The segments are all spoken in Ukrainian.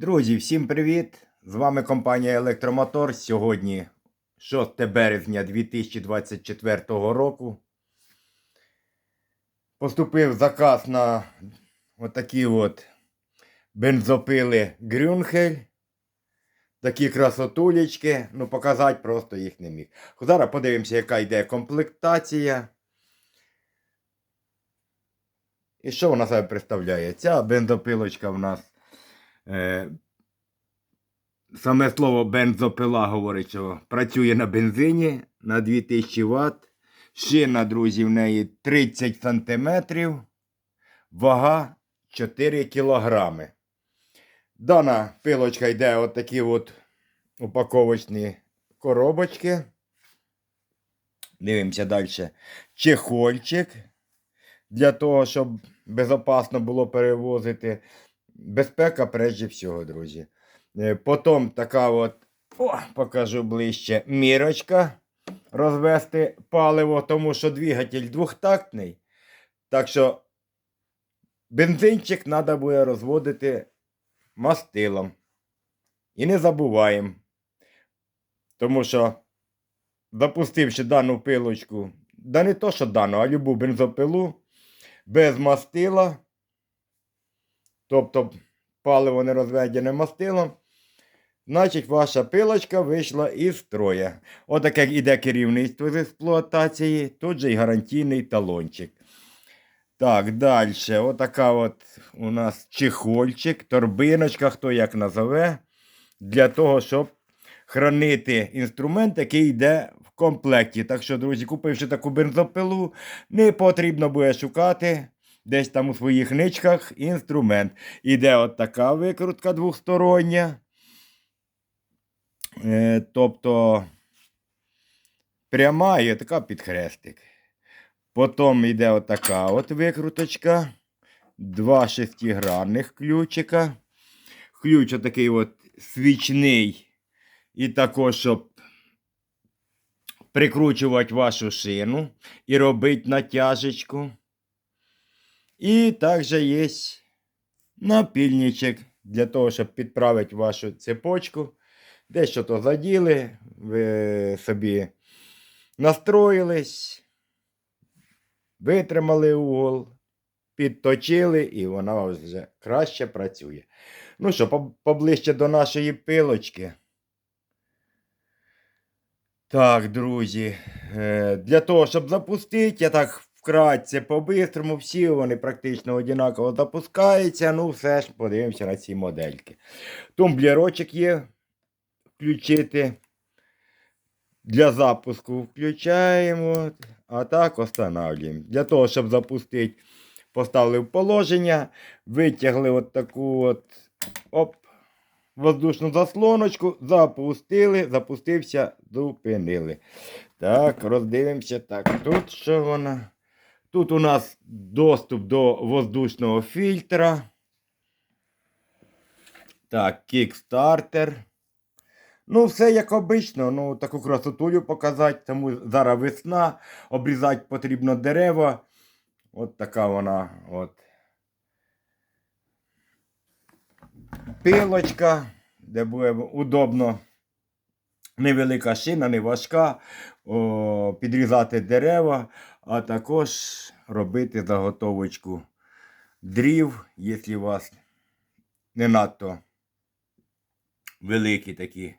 Друзі, всім привіт! З вами компанія Електромотор. Сьогодні 6 березня 2024 року. Поступив заказ на отакі от бензопили Грюнхель. Такі красотулечки. Ну, показати просто їх не міг. Зараз подивимося, яка йде комплектація. І що вона себе представляє? Ця бензопилочка в нас. Е, Саме слово бензопила говорить, що працює на бензині на 2000 Вт. Шина, друзі, в неї 30 см. Вага 4 кг. Дана пилочка йде от такі от упаковочні коробочки. Дивимося далі. Чехольчик. Для того, щоб безпечно було перевозити. Безпека прежде всього, друзі. Е, Потім така от, о, покажу ближче, мірочка розвести паливо, тому що двигатель двохтактний. Так що бензинчик треба буде розводити мастилом. І не забуваємо. Тому що, запустивши дану пилочку, да не то, що дану, а любу бензопилу, без мастила, тобто паливо не розведене мастилом, значить ваша пилочка вийшла із строя. Отаке іде керівництво з експлуатації, тут же й гарантійний талончик. Так, далі. Отака от у нас чехольчик, торбиночка, хто як назове, для того, щоб хранити інструмент, який йде в комплекті. Так що, друзі, купивши таку бензопилу, не потрібно буде шукати десь там у своїх ничках інструмент. Іде от така викрутка двохстороння. Е, тобто пряма і така під хрестик. Потім йде отака от викруточка. Два шестигранних ключика. Ключ отакий от свічний. І також, щоб прикручувати вашу шину і робити натяжечку. І також є напільничок для того, щоб підправити вашу цепочку. Дещо то заділи, ви собі настроїлись, витримали угол, підточили, і вона вже краще працює. Ну що, поближче до нашої пилочки. Так, друзі, е, для того, щоб запустити, я так вкратце, по-бистрому, всі вони практично однаково запускаються. Ну, все ж подивимося на ці модельки. Тумблерочок є включити. Для запуску включаємо, а так останавливаємо. Для того, щоб запустити, поставили в положення, витягли от таку от оп, воздушну заслоночку, запустили, запустився, зупинили. Так, роздивимося. Так, тут що вона? Тут у нас доступ до воздушного фільтра. Так, кікстартер. Ну, все як обично, ну таку красотулю показати, тому зараз весна, обрізати потрібно дерева. От така вона. от. Пилочка, де буде удобно. Невелика шина, не важка. О, підрізати дерева, а також робити заготовочку дрів, якщо у вас не надто великі такі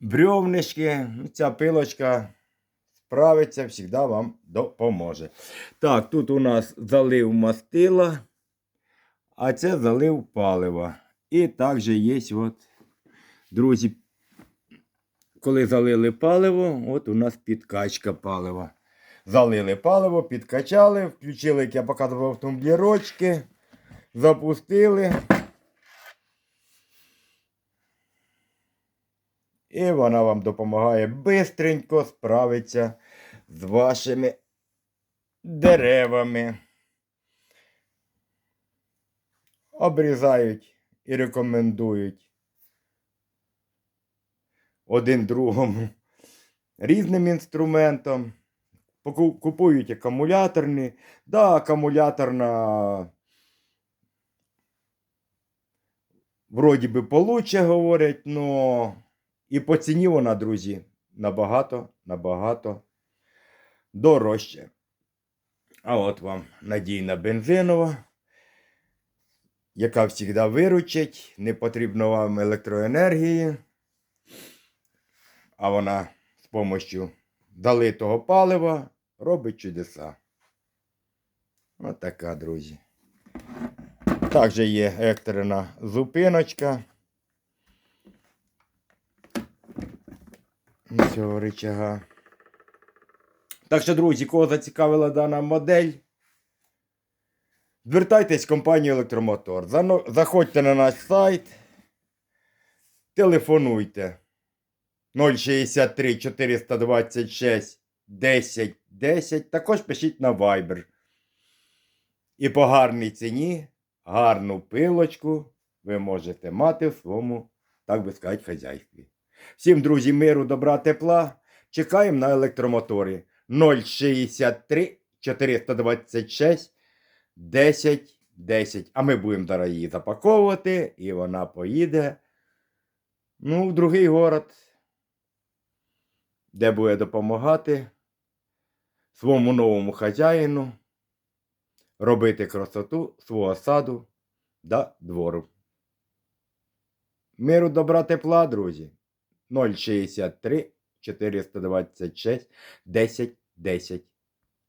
брьовнички. Ну, Ця пилочка справиться, завжди вам допоможе. Так, тут у нас залив мастила, а це залив палива. І також є, от, друзі, коли залили паливо, от у нас підкачка палива. Залили паливо, підкачали, включили, як я показував тумблірочки, запустили. І вона вам допомагає бистренько справитися з вашими деревами. Обрізають і рекомендують один другому різним інструментом. Купують акумуляторні. Да, акумуляторна вроді би получше говорять, но і по ціні вона, друзі, набагато, набагато дорожче. А от вам надійна бензинова, яка завжди виручить, не потрібно вам електроенергії, а вона з допомогою долитого палива робить чудеса. От така, друзі. Також є екстрена зупиночка. Цього рычага. Так що, друзі, кого зацікавила дана модель, звертайтесь в компанію Електромотор. Заходьте на наш сайт, телефонуйте 063 426 10 10. Також пишіть на Viber. І по гарній ціні, гарну пилочку ви можете мати в своєму, так би сказати, хазяйстві. Всім, друзі, миру, добра, тепла. Чекаємо на електромотори 063 426 10 10. А ми будемо зараз її запаковувати, і вона поїде ну, в другий город, де буде допомагати своєму новому хазяїну робити красоту свого саду да двору. Миру добра тепла, друзі. 063 426 10 10.